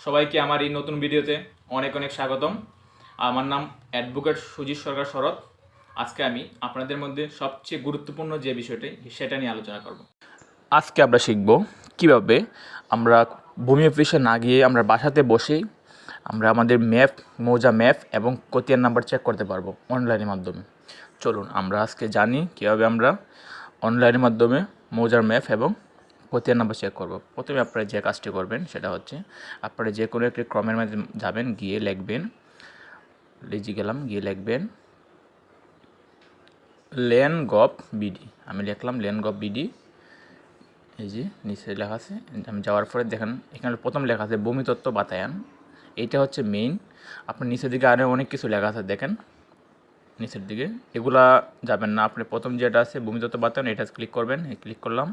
সবাইকে আমার এই নতুন ভিডিওতে অনেক অনেক স্বাগতম। আমার নাম অ্যাডভোকেট সুজিত সরকার শরৎ। আজকে আমি আপনাদের মধ্যে সবচেয়ে গুরুত্বপূর্ণ যে বিষয়টি, সেটা নিয়ে আলোচনা করব। আজকে আমরা শিখব কীভাবে আমরা ভূমি অফিসে না গিয়ে আমরা বাসাতে বসেই আমরা আমাদের ম্যাপ, মৌজা ম্যাপ এবং কতিয়ার নাম্বার চেক করতে পারব অনলাইনের মাধ্যমে। চলুন, আমরা আজকে জানি কীভাবে আমরা অনলাইনের মাধ্যমে মৌজার ম্যাপ এবং খতিয়ান নাম্বার চেক করব। প্রথমে আপনারা যে কাজটি করবেন সেটা হচ্ছে, আপনারা যে কোনো একটি ক্রমের মধ্যে যাবেন, গিয়ে লিখবেন, লিজি গেলাম, গিয়ে লিখবেন, লেন গভ বিডি। আমি লিখলাম লেন গভ বিডি। এই যে নিচে লেখা আছে, আমি যাওয়ার পরে দেখেন, এখানে প্রথম লেখা আছে ভূমিতত্ত্ব বাতায়ন। এইটা হচ্ছে মেইন আপনার নিচের দিকে আরও অনেক কিছু লেখা আছে, দেখেন। নিচের দিকে। এগুলা যাবেন না, আপনি প্রথম যেটা আছে ভূমিতত্ত্ব বাতায়ন, এটা ক্লিক করবেন ক্লিক করলাম।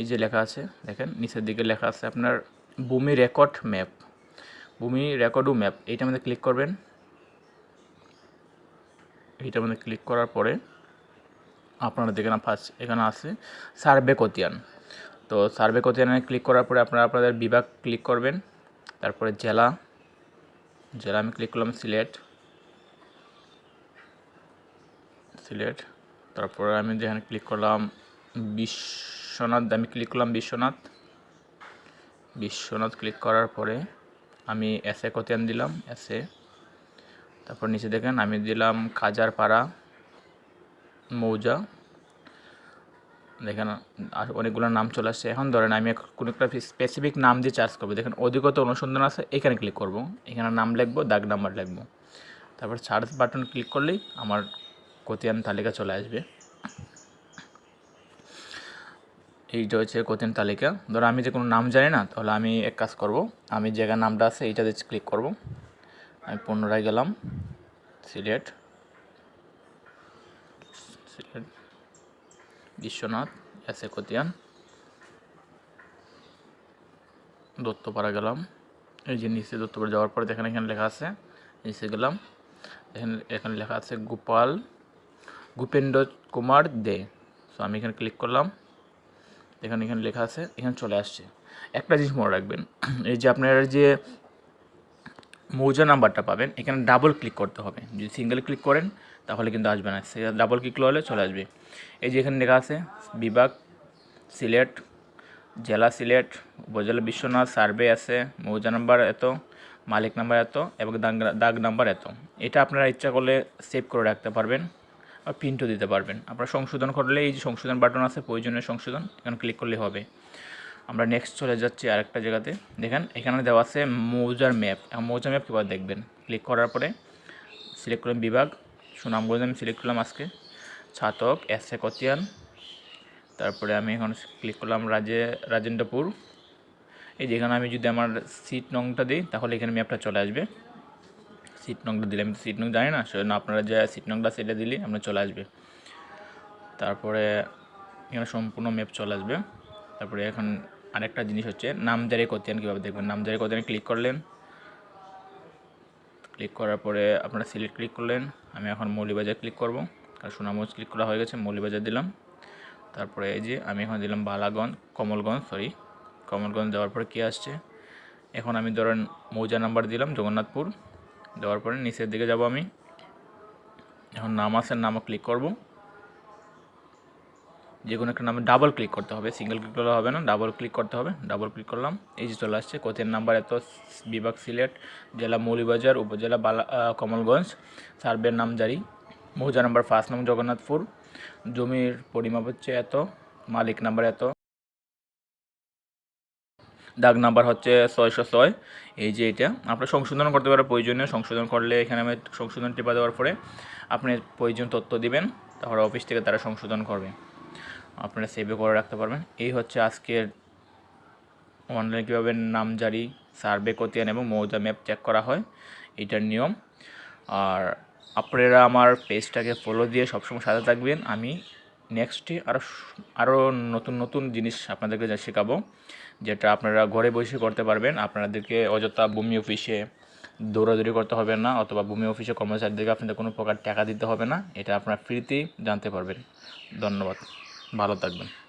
এই যে লেখা আছে, দেখেন, নিচের দিকে লেখা আছে আপনার ভূমি রেকর্ড ম্যাপ। ভূমি রেকর্ড ও ম্যাপ, এইটার মধ্যে ক্লিক করবেন। এইটার মধ্যে ক্লিক করার পরে আপনারা দেখেন ফার্স্ট, এখানে আছে সার্ভে কতিয়ান। তো সার্ভে কতিয়ানে ক্লিক করার পরে আপনারা আপনাদের বিভাগ ক্লিক করবেন। তারপরে জেলা জেলা আমি ক্লিক করলাম, সিলেট। সিলেট, তারপরে আমি যেখানে ক্লিক করলাম বিশ্বনাথ, আমি ক্লিক করলাম বিশ্বনাথ। বিশ্বনাথ ক্লিক করার পরে আমি এসে কতিয়ান দিলাম? এসে তারপর নিচে দেখেন আমি দিলাম খাজারপাড়া, মৌজা। দেখেন আর অনেকগুলো নাম চলে আসছে। এখন ধরেন আমি কোনো একটা স্পেসিফিক নাম দিয়ে চার্জ করব। দেখেন অধিকত অনুসন্ধান আছে, এখানে ক্লিক করব। এখানে নাম লিখব, দাগ নাম্বার লিখব। তারপর সার্চ বাটন ক্লিক করলেই আমার কতিয়ান তালিকা চলে আসবে। এইটা হচ্ছে কতিয়ান তালিকা। ধরো আমি যে কোনো নাম জানি না, তাহলে আমি এক কাজ করব। আমি জায়গার নামটা আছে এইটাতে ক্লিক করব। আমি পুনরায় গেলাম। সিলেট সিলেট বিশ্বনাথ, এসে কতিয়ান দত্তপাড়া গেলাম। এই যে নিচে দত্তপাড়া যাওয়ার পরে দেখেন এখানে লেখা আছে, নিচে গেলাম। এখানে এখানে লেখা আছে গোপাল ভূপেন্দ্র কুমার দে। সো আমি এখানে ক্লিক করলাম। এখানে এখানে লেখা আছে, এখানে চলে আসছে। একটা জিনিস মনে রাখবেন, এই যে আপনার যে মৌজা নাম্বারটা পাবেন, এখানে ডাবল ক্লিক করতে হবে। যদি সিঙ্গেল ক্লিক করেন, তাহলে কিন্তু আসবে না। ডাবল ক্লিক করলে চলে আসবে। এই যে এখানে লেখা আছে, বিভাগ, সিলেট, জেলা সিলেট, উপজেলা বিশ্বনাথ, সার্ভে আছে, মৌজা নাম্বার এত, মালিক নাম্বার এত, এবং দাগ দাগ নাম্বার এত। এটা আপনারা ইচ্ছা করলে সেভ করে রাখতে পারবেন। প্রিন্টও দিতে পারবেন। আপনারা সংশোধন করলে এই যে সংশোধন বাটন আছে, প্রয়োজনীয় সংশোধন, এখানে ক্লিক করলে হবে। আমরা নেক্সট চলে যাচ্ছি আরেকটা জায়গাতে। দেখেন, এখানে দেওয়া আছে মৌজার ম্যাপ মৌজার ম্যাপ কীভাবে দেখবেন? ক্লিক করার পরে সিলেক্ট করলাম বিভাগ। সুনামগঞ্জ আমি সিলেক্ট করলাম আজকে। ছাতক এস এ কতিয়ান তারপরে আমি এখন ক্লিক করলাম রাজে, রাজেন্দ্রপুর। এই যেখানে আমি যদি আমার সিট নংটা দিই, তাহলে এখানে ম্যাপটা চলে আসবে। সিট নংটা দিলে, আমি সিট নং জানি না সেজন্য আপনারা যে সিট নংটা সেটা দিলে আপনার চলে আসবে। তারপরে এখানে সম্পূর্ণ ম্যাপ চলে আসবে। তারপরে এখন আরেকটা জিনিস হচ্ছে, নামজারি কতিয়ান কীভাবে দেখবেন? নামজারি কতিয়ানে ক্লিক করলেন। ক্লিক করার পরে আপনারা সিলেক্ট ক্লিক করলেন। আমি এখন মৌলিবাজার ক্লিক করব। কারণ সোনামগঞ্জ ক্লিক করা হয়ে গেছে, মৌলিবাজার দিলাম। তারপরে এই যে আমি এখন দিলাম বালাগঞ্জ, কমলগঞ্জ সরি কমলগঞ্জ দেওয়ার পরে কী আসছে? এখন আমি ধরেন মৌজা নাম্বার দিলাম, জগন্নাথপুর। দেওয়ার পরে নিচের দিকে যাব আমি। এখন নাম আছে নামও ক্লিক করব। যে কোনো একটা নামে ডাবল ক্লিক করতে হবে। সিঙ্গেল ক্লিক করলে হবে না ডাবল ক্লিক করতে হবে। ডাবল ক্লিক করলাম, এই যে চলে আসছে। কোথের নাম্বার? এত বিভাগ সিলেট জেলা মৌলিবাজার উপজেলা বালা কমলগঞ্জ। সার্ভের নাম জারি। মৌজা নাম্বার ফার্স্ট নাম জগন্নাথপুর। জমির পরিমাপ হচ্ছে এত, মালিক নাম্বার এত। দাগ নাম্বার হচ্ছে ছয়শো ছয় এই যে এটা, আপনার সংশোধন করতে পারে প্রয়োজনীয়, সংশোধন করলে এখানে আমি সংশোধন টিপা দেওয়ার পরে আপনি প্রয়োজন তথ্য দিবেন, তারপরে অফিস থেকে তারা সংশোধন করবে। আপনারা সেভে করে রাখতে পারবেন। এই হচ্ছে আজকের অনলাইনে কীভাবে নামজারি সার্ভে কতিয়ান এবং মৌজা ম্যাপ চেক করা হয়, এটার নিয়ম। আর আপনারা আমার পেজটাকে ফলো দিয়ে সবসময় সাথে থাকবেন। আমি নেক্সটে আরও আরও নতুন নতুন জিনিস আপনাদেরকে যা শেখাবো, যেটা আপনারা ঘরে বসে করতে পারবেন। আপনাদেরকে অযথা ভূমি অফিসে দৌড়াদৌড়ি করতে হবে না, অথবা ভূমি অফিসে কর্মচারীদেরকে আপনাদের কোনো প্রকার টাকা দিতে হবে না। এটা আপনারা ফ্রিতেই জানতে পারবেন। ধন্যবাদ। ভালো থাকবেন।